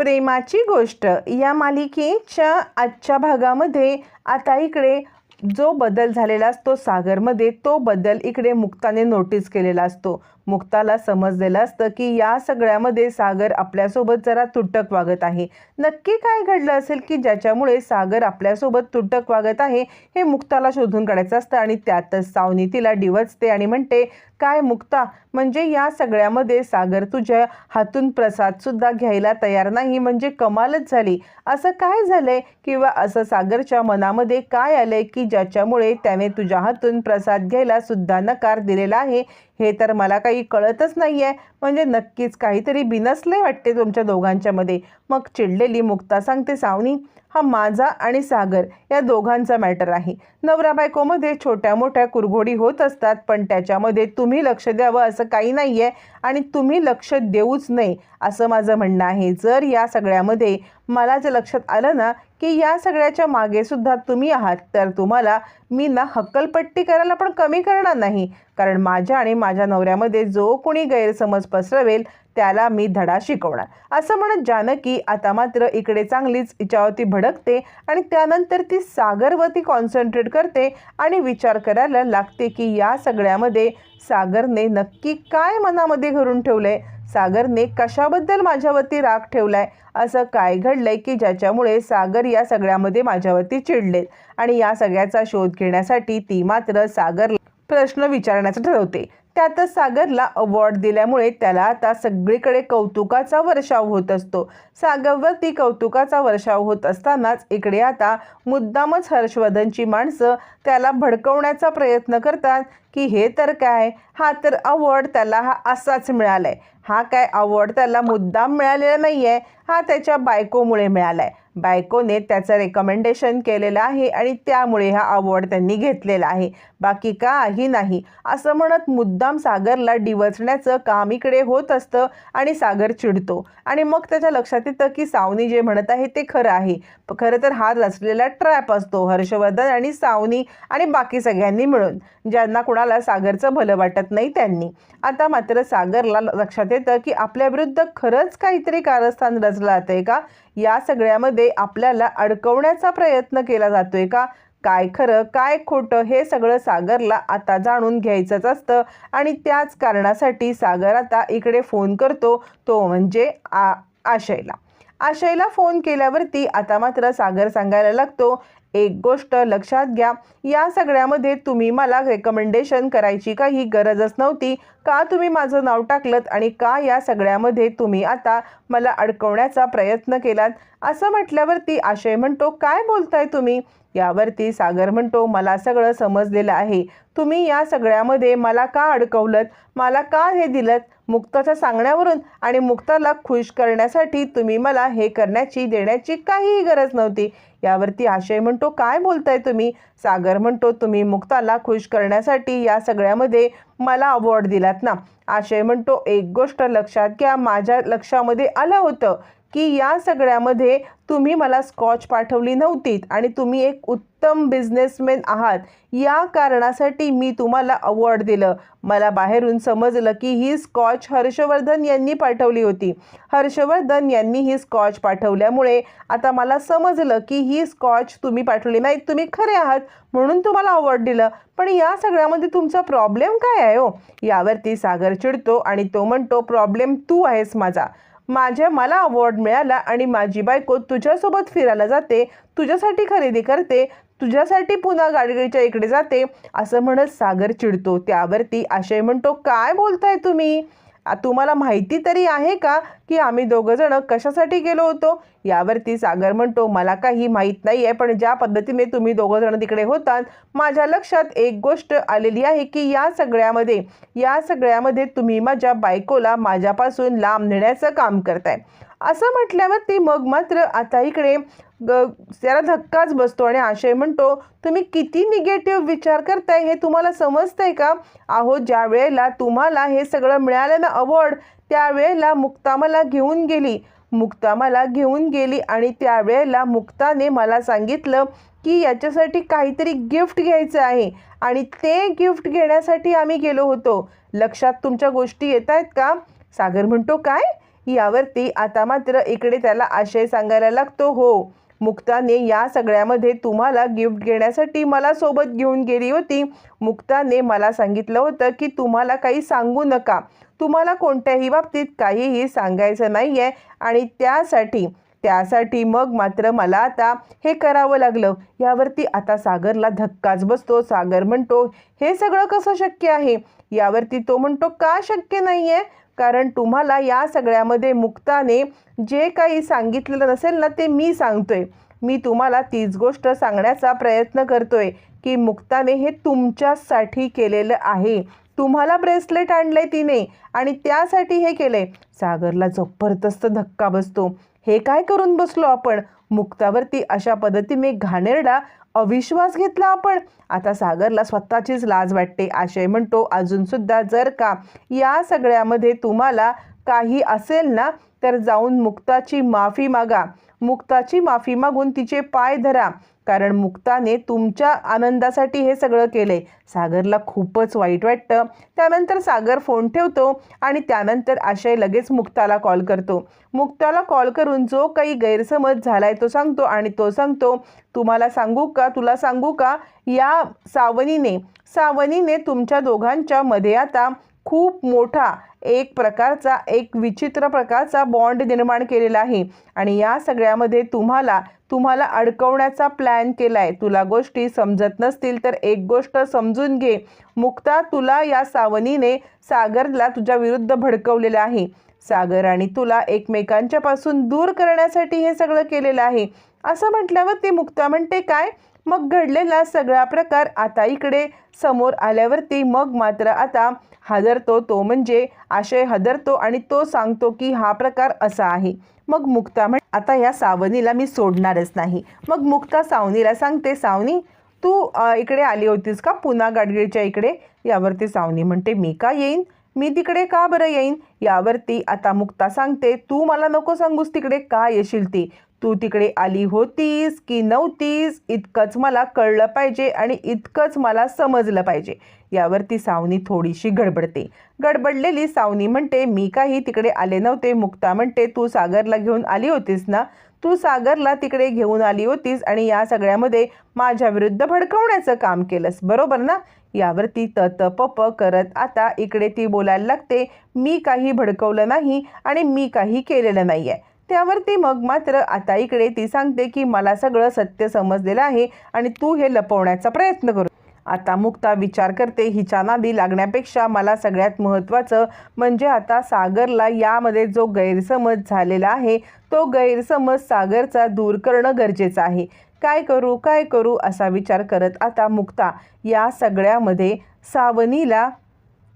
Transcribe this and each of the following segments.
प्रेमाची गोष्ट. या मालिकेच्या आजच्या भागामध्ये आता इकडे जो बदल झालेला असतो सागरमध्ये तो बदल इकडे मुक्ताने नोटीस केलेला असतो. मुक्ताला समजलेलं असतं की या सगळ्यामध्ये सागर आपल्यासोबत जरा तुटक वागत आहे. नक्की काय घडलं असेल की ज्याच्यामुळे सागर आपल्यासोबत तुटक वागत आहे हे मुक्ताला शोधून काढायचं असतं आणि त्यातच सावनी तिला डिवचते आणि म्हणते काय मुक्ता म्हणजे या सगळ्यामध्ये सागर तुझ्या हातून प्रसादसुद्धा घ्यायला तयार नाही म्हणजे कमालच झाली. असं काय झालंय? किंवा असं सागरच्या मनामध्ये काय आलंय की ज्याच्यामुळे त्याने तुझ्या हातून प्रसाद घ्यायला सुद्धा नकार दिलेला आहे? हे तर मला काही कळतच नाही आहे म्हणजे नक्कीच काहीतरी बिनसले वाटते तुमच्या दोघांच्यामध्ये. मग चिडलेली मुक्ता सांगते सावनी हा माझा आणि सागर या दोघांचा मॅटर आहे. नवरा बायकोमध्ये छोट्या मोठ्या कुरघोडी होत असतात पण त्याच्यामध्ये तुम्ही लक्ष द्यावं असं काही नाही आहे आणि तुम्ही लक्ष देऊच नाही असं माझं म्हणणं आहे. जर या सगळ्यामध्ये मला जर लक्षात आलं ना की या सगळ्याच्या मागेसुद्धा तुम्ही आहात तर तुम्हाला मी ना हक्कलपट्टी करायला पण कमी करणार नाही. कारण माझ्या आणि माझ्या नवऱ्यामध्ये जो कोणी गैरसमज पसरवेल त्याला मी धडा शिकवणार. असं म्हणत जानकी आता मात्र इकडे चांगलीच हिच्यावरती भडकते आणि त्यानंतर ती सागरवरती कॉन्सन्ट्रेट करते आणि विचार करायला लागते की या सगळ्यामध्ये सागरने नक्की काय मनामध्ये घरून ठेवलंय? सागरने कशाबद्दल माझ्यावरती राग ठेवलाय? असं काय घडलंय की ज्याच्यामुळे सागर या सगळ्यामध्ये माझ्यावरती चिडलेत? आणि या सगळ्याचा शोध घेण्यासाठी ती मात्र सागर प्रश्न विचारण्याचं ठरवते. त्यातच सागरला अवॉर्ड दिल्यामुळे त्याला आता सगळीकडे कौतुकाचा वर्षाव होत असतो. सागरवरती कौतुकाचा वर्षाव होत असतानाच इकडे आता मुद्दामच हर्षवर्धनची माणसं त्याला भडकवण्याचा प्रयत्न करतात की हे तर काय? हा तर अवॉर्ड त्याला हा असाच मिळालाय. हा काय अवॉर्ड त्याला मुद्दाम मिळालेला नाही आहे हा त्याच्या बायकोमुळे मिळाला आहे बायकोने त्याचं रेकमेंडेशन केलेलं आहे आणि त्यामुळे हा अवॉर्ड त्यांनी घेतलेला आहे. बाकी काही नाही. असं म्हणत मुद्दाम सागरला डिवचण्याचं काम इकडे होत असतं आणि सागर चिडतो. आणि मग त्याच्या लक्षात येतं की सावनी जे म्हणत आहे ते खरं आहे. खरं तर हा रचलेला ट्रॅप असतो. हर्षवर्धन आणि सावनी आणि बाकी सगळ्यांनी मिळून ज्यांना कुणाला सागरचं भलं वाटत नाही त्यांनी. आता मात्र सागरला लक्षात येतं की आपल्याविरुद्ध खरंच काहीतरी कारस्थान रचलं आहे का? या सगळ्यामध्ये आपल्याला अडकवण्याचा प्रयत्न केला जातोय का? काय खरं काय खोटं हे सगळं सागरला आता जाणून घ्यायचंच असतं. आणि त्याच कारणासाठी सागर आता इकडे फोन करतो तो म्हणजे आ आशयला. आशयला फोन केल्यावरती आता मात्र सागर सांगायला लागतो एक गोष्ट लक्षात घ्या या सगळ्यामध्ये तुम्ही मला रेकमेंडेशन करायची काही गरजच नव्हती. का तुम्ही माझं नाव टाकलं आणि का या सगळ्यामध्ये तुम्ही आता मला अडकवण्याचा प्रयत्न केलात? असं म्हटल्यावरती आशय म्हणतो काय बोलताय तुम्ही? यावरती सागर म्हणतो मला सगळं समजलेलं आहे. तुम्ही या सगळ्यामध्ये मला का अडकवलं मला का हे दिलं मुक्ताच्या सांगण्यावरून आणि मुक्ताला खुश करण्यासाठी तुम्ही मला हे करण्याची देण्याची काहीही गरज नव्हती. यावरती आशय म्हणतो काय बोलताय तुम्ही? सागर म्हणतो तुम्ही मुक्ताला खुश करण्यासाठी या सगळ्यामध्ये मला अवॉर्ड दिलात ना. आशय म्हणतो एक गोष्ट लक्षात घ्या माझ्या लक्षामध्ये आलं होतं की या सगळ्यामध्ये तुम्ही मला स्कॉच पाठवली नव्हतीत आणि तुम्ही एक उत्तम बिझनेसमॅन आहात. या कारणासाठी मी तुम्हाला अवॉर्ड दिलं. मला बाहेरून समजलं की ही स्कॉच हर्षवर्धन यांनी पाठवली होती. हर्षवर्धन यांनी ही स्कॉच पाठवल्यामुळे आता मला समजलं की ही स्कॉच तुम्ही पाठवली नाही तुम्ही खरे आहात म्हणून तुम्हाला अवॉर्ड दिलं. पण या सगळ्यामध्ये तुमचा प्रॉब्लेम काय आहे हो? यावरती सागर चिडतो आणि तो म्हणतो प्रॉब्लेम तू आहेस माझा. माझ्या मला अवॉर्ड मिळाला आणि माझी बायको तुझ्यासोबत फिरायला जाते तुझ्यासाठी खरेदी करते तुझ्यासाठी पुन्हा गाडगेच्या इकडे जाते असं म्हणत सागर चिडतो. त्यावरती आशय म्हणतो काय बोलताय तुम्ही? तुम्हाला माहिती तरी आहे का की आम्ही दोघंजणं कशासाठी गेलो होतो? यावरती सागर म्हणतो मला काही माहीत नाही आहे पण ज्या पद्धतीने तुम्ही दोघंजणं तिकडे होतात माझ्या लक्षात एक गोष्ट आलेली आहे की या सगळ्यामध्ये या सगळ्यामध्ये तुम्ही माझ्या बायकोला माझ्यापासून लांब नेण्याचं काम करताय. असं म्हटल्यावर ती मग मात्र आता इकडे ग जरा धक्काच बसतो आणि आशय म्हणतो तुम्ही किती निगेटिव्ह विचार करताय हे तुम्हाला समजतंय का? अहो ज्या वेळेला तुम्हाला हे सगळं मिळालं ना अवॉर्ड त्यावेळेला मुक्ता मला घेऊन गेली. मुक्ता मला घेऊन गेली आणि त्यावेळेला मुक्ताने मला सांगितलं की याच्यासाठी काहीतरी गिफ्ट घ्यायचं आहे आणि ते गिफ्ट घेण्यासाठी आम्ही गेलो होतो. लक्षात तुमच्या गोष्टी येत आहेत का? सागर म्हणतो काय? यावरती आता मात्र इकडे त्याला आशय सांगायला लागतो हो. मुक्ताने या सगळ्यामध्ये तुम्हाला गिफ्ट घेण्यासाठी मला सोबत घेऊन गेली होती. मुक्ताने मला सांगितलं होतं की तुम्हाला काही सांगू नका. तुम्हाला कोणत्याही बाबतीत काहीही सांगायचं नाही आहे आणि त्यासाठी त्यासाठी मग मात्र मला आता हे करावं लागलं. यावरती आता सागरला धक्काच बसतो. सागर म्हणतो हे सगळं कसं शक्य आहे? यावरती तो म्हणतो का शक्य नाही आहे कारण तुम्हाला या सगळ्यामध्ये मुक्ताने जे काही सांगितलेलं नसेल ना ते मी सांगतोय. मी तुम्हाला तीच गोष्ट सांगण्याचा प्रयत्न करतोय की मुक्ताने हे तुमच्यासाठी केलेलं आहे. तुम्हाला ब्रेसलेट आणलंय तिने आणि त्यासाठी हे केलंय. सागरला जबरदस्त धक्का बसतो. हे काय करून बसलो आपण? मुक्तावरती अशा पद्धतीने घाणेरडा अविश्वास घेतला आपण. आता सागरला स्वतःचीच लाज वाटते आशय म्हणतो अजूनसुद्धा जर का या सगळ्यामध्ये तुम्हाला काही असेल ना तर जाऊन मुक्ताची माफी मागा. मुक्ताची माफी मागून तिचे पाय धरा. कारण मुक्ताने तुमच्या आनंदासाठी हे सगळं केलं आहे सागरला खूपच वाईट वाटतं. त्यानंतर सागर फोन ठेवतो आणि त्यानंतर आशय लगेच मुक्ताला कॉल करतो. मुक्ताला कॉल करून जो काही गैरसमज झालाय तो सांगतो आणि तो सांगतो तुम्हाला सांगू का? तुला सांगू का? या सावनीने सावनीने तुमच्या दोघांच्या मध्ये आता खूप मोठा एक प्रकारचा एक विचित्र प्रकारचा बॉन्ड निर्माण केलेला आहे. आणि या सगळ्यामध्ये तुम्हाला तुम्हाला अडकवण्याचा प्लॅन केला आहे तुला गोष्टी समजत नसतील तर एक गोष्ट समजून घे. मुक्ता तुला या सावनीने सागरला तुझ्या विरुद्ध भडकवलेलं आहे. सागर आणि तुला एकमेकांच्यापासून दूर करण्यासाठी हे सगळं केलेलं आहे. असं म्हटल्यावर ती मुक्ता म्हणते काय? मग घडलेला सगळा प्रकार आता इकडे समोर आल्यावरती मग मात्र आता हादरतो तो म्हणजे आशय हादरतो आणि तो सांगतो की हा प्रकार असा आहे. मग मुक्ता म्हण आता या सावनीला मी सोडणारच नाही. मग मुक्ता सावनीला सांगते सावनी तू इकडे आली होतीस का? पुन्हा गाडगीळच्या इकडे? यावरती सावनी म्हणते मी का येईन? मी तिकडे का बरं येईन? यावरती आता मुक्ता सांगते तू मला नको सांगूस तिकडे का येशील ती? तू तिकडे आली होतीस की नव्हतीस इतकंच मला कळलं पाहिजे आणि इतकंच मला समजलं पाहिजे. यावर ती सावनी थोडीशी गडबडते. गडबडलेली सावनी म्हणते मी काही तिकडे आले नव्हते. मुक्ता म्हणते तू सागरला घेऊन आली होतीस ना? तू सागरला तिकडे घेऊन आली होतीस आणि या सगळ्यामध्ये माझ्या विरुद्ध भडकवण्याचं काम केलंस बरोबर ना? यावरती तत पप करत आता इकडे ती बोलायला लागते मी काही भडकवलं नाही आणि मी काही केलेलं नाही आहे त्यावरती मग मात्र आता इकडे ती सांगते की मला सगळं सत्य समजलेलं आहे आणि तू हे लपवण्याचा प्रयत्न करू. आता मुक्ता विचार करते हिच्या नादी लागण्यापेक्षा मला सगळ्यात महत्त्वाचं म्हणजे आता सागरला यामध्ये जो गैरसमज झालेला आहे तो गैरसमज सागरचा दूर करणं गरजेचं आहे. काय करू काय करू असा विचार करत आता मुक्ता या सगळ्यामध्ये सावनीला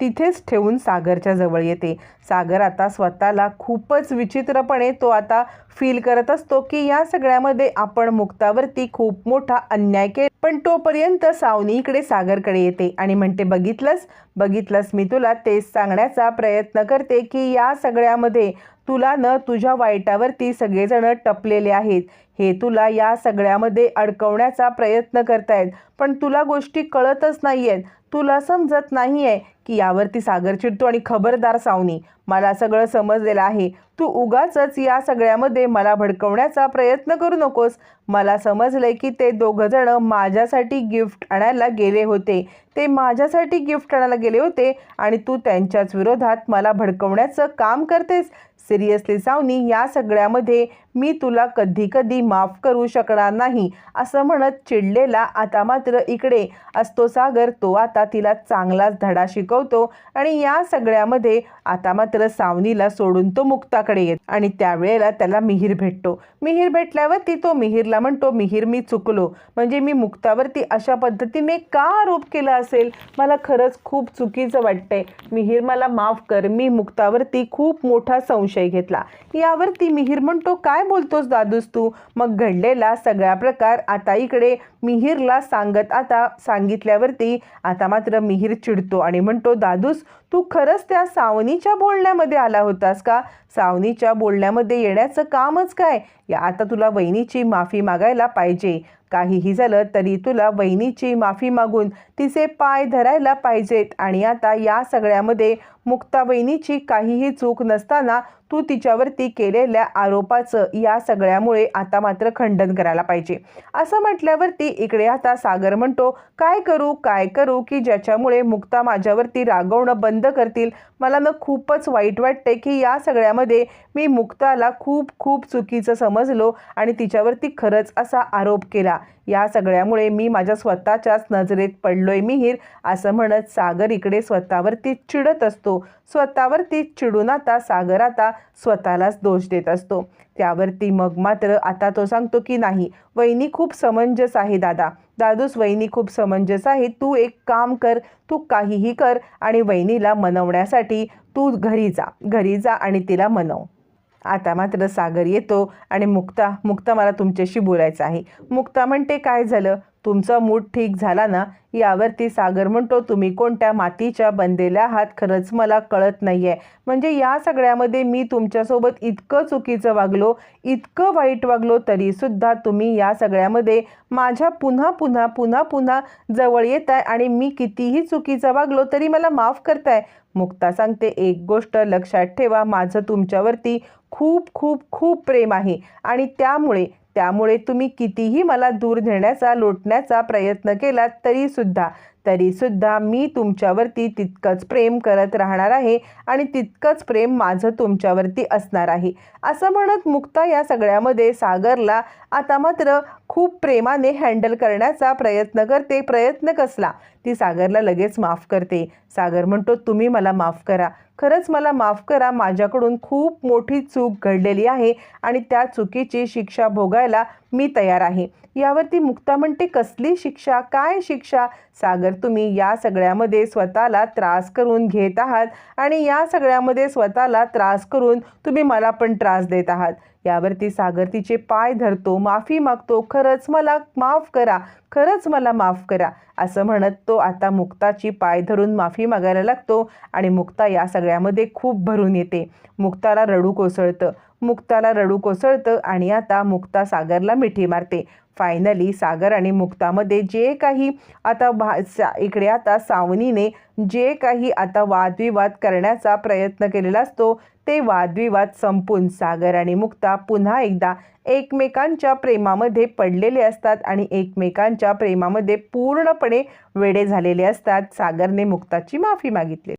तिथेच ठेवून सागरच्या जवळ येते. सागर आता स्वतःला खूपच विचित्रपणे तो आता फील करत असतो की या सगळ्यामध्ये आपण मुक्तावरती खूप मोठा अन्याय केला. पण तोपर्यंत सावनी इकडे सागरकडे येते आणि म्हणते बघितलंस? बघितलंस. मी तुला तेच सांगण्याचा प्रयत्न करते की या सगळ्यामध्ये तुला न तुझ्या वाईटावरती सगळेजण टपलेले आहेत. हे तुला या सगळ्यामध्ये अडकवण्याचा प्रयत्न करतायत. पण तुला गोष्टी कळतच नाही आहेत तुला समजत नाही आहे की यावरती सागर चिडतो आणि खबरदार सावनी मला सगळं समजलेलं आहे. तू उगाचच या सगळ्यामध्ये मला भडकवण्याचा प्रयत्न करू नकोस. मला समजलंय की ते दोघंजणं माझ्यासाठी गिफ्ट आणायला गेले होते. ते माझ्यासाठी गिफ्ट आणायला गेले होते आणि तू त्यांच्याच विरोधात मला भडकवण्याचं काम करतेस. सिरियसली सावनी या सगळ्यामध्ये मी तुला कधी कधी माफ करू शकणार नाही असं म्हणत चिडलेला आता मात्र इकडे असतो सागर. तो आता तिला चांगलाच धडा शिकवतो आणि या सगळ्यामध्ये आता मात्र सावनीला सोडून तो मुक्ताकडे येत आणि त्यावेळेला त्याला मिहीर भेटतो. मिहीर भेटल्यावरती तो मिहीरला म्हणतो मिहीर मी चुकलो. म्हणजे मी मुक्तावरती अशा पद्धतीने का आरोप केला असेल? मला खरंच खूप चुकीचं वाटतंय. मिहीर मला माफ कर. मी मुक्तावरती खूप मोठा संशय घेतला. यावरती मिहीर म्हणतो काय बोलतोस दादूस तू? मग घडलेला सगळा प्रकार आता इकडे मिहीरला सांगत आता सांगितल्यावरती आता मात्र मिहीर चिडतो आणि म्हणतो दादूस तू खरंच त्या सावनीच्या बोलण्यामध्ये आला होतास का? सावनीच्या बोलण्यामध्ये येण्याचं कामच काय? या आता तुला वहिनीची माफी मागायला पाहिजे. काहीही झालं तरी तुला वहिनीची माफी मागून तिचे पाय धरायला पाहिजेत. आणि आता या सगळ्यामध्ये मुक्ता वहिनीची काहीही चूक नसताना तू तिच्यावरती केलेल्या आरोपाचं या सगळ्यामुळे आता मात्र खंडन करायला पाहिजे. असं म्हटल्यावरती इकडे आता सागर म्हणतो काय करू काय करू की ज्याच्यामुळे मुक्ता माझ्यावरती रागवणं बंद करतील. मला ना खूपच वाईट वाटते की या सगळ्यामध्ये मी मुक्ताला खूप खूप चुकीचं समजलो आणि तिच्यावरती खरंच असा आरोप केला. या सगळ्यामुळे मी माझ्या स्वतःच्याच नजरेत पडलोय मिहीर असं म्हणत सागर इकडे स्वतःवरती चिडत असतो. स्वतःवरती चिडून आता सागर आता स्वतःलाच दोष देत असतो. त्यावरती मग मात्र आता तो सांगतो की नाही वहिनी खूप समंजस आहे दादा. दादूस वहिनी खूप समंजस आहे. तू एक काम कर तू काहीही कर आणि वहिनीला मनवण्यासाठी तू घरी जा. घरी जा आणि तिला मनव. आता मात्र सागर येतो आणि मुक्ता मुक्ता मला तुमच्याशी बोलायचं आहे. मुक्ता म्हणते काय झालं? तुमचा मूड ठीक झाला ना यावरती सागर म्हणतो तुम्ही कोणत्या मातीच्या बनलेल्या आहात? खरंच मला कळत नाही आहे म्हणजे या सगळ्यामध्ये मी तुमच्यासोबत इतकं चुकीचं वागलो इतकं वाईट वागलो तरीसुद्धा तुम्ही या सगळ्यामध्ये माझ्या पुन्हा पुन्हा पुन्हा पुन्हा जवळ येत आहे आणि मी कितीही चुकीचं वागलो तरी मला माफ करताय. मुक्ता सांगते एक गोष्ट लक्षात ठेवा माझं तुमच्यावरती खूप खूप खूप प्रेम आहे आणि त्यामुळे त्यामुळे तुम्ही कितीही मला दूर नेण्याचा लोटण्याचा प्रयत्न केलात तरीसुद्धा तरीसुद्धा मी तुमच्यावरती तितकंच प्रेम करत राहणार आहे आणि तितकंच प्रेम माझं तुमच्यावरती असणार आहे. असं म्हणत मुक्ता या सगळ्यामध्ये सागरला आता मात्र खूप प्रेमाने हँडल करण्याचा प्रयत्न करते. प्रयत्न कसला? ती सागरला लगेच माफ करते. सागर म्हणतो तुम्ही मला माफ करा. खरंच मला माफ करा. माझ्याकडून खूप मोठी चूक घडलेली आहे आणि त्या चुकीची शिक्षा भोगायला मी तयार आहे. यावरती मुक्ता म्हणते कसली शिक्षा? काय शिक्षा? सागर तुम्ही या सगळ्यामध्ये स्वतःला त्रास करून घेत आहात आणि या सगळ्यामध्ये स्वतःला त्रास करून तुम्ही मला पण त्रास देत आहात. यावरती सागर तिचे पाय धरतो माफी मागतो खरंच मला माफ करा खरंच मला माफ करा असं म्हणत तो आता मुक्ताची पाय धरून माफी मागायला लागतो आणि मुक्ता या सगळ्यामध्ये खूप भरून येते. मुक्ताला रडू कोसळतं. मुक्ताला रडू कोसळतं आणि आता मुक्ता सागरला मिठी मारते. फायनली सागर आणि मुक्तामध्ये जे काही आता भा सा इकडे आता सावनीने जे काही आता वादविवाद करण्याचा प्रयत्न केलेला असतो ते वादविवाद संपून सागर आणि मुक्ता पुन्हा एकदा एकमेकांच्या प्रेमामध्ये पडलेले असतात आणि एकमेकांच्या प्रेमामध्ये पूर्णपणे वेडे झालेले असतात. सागरने मुक्ताची माफी मागितली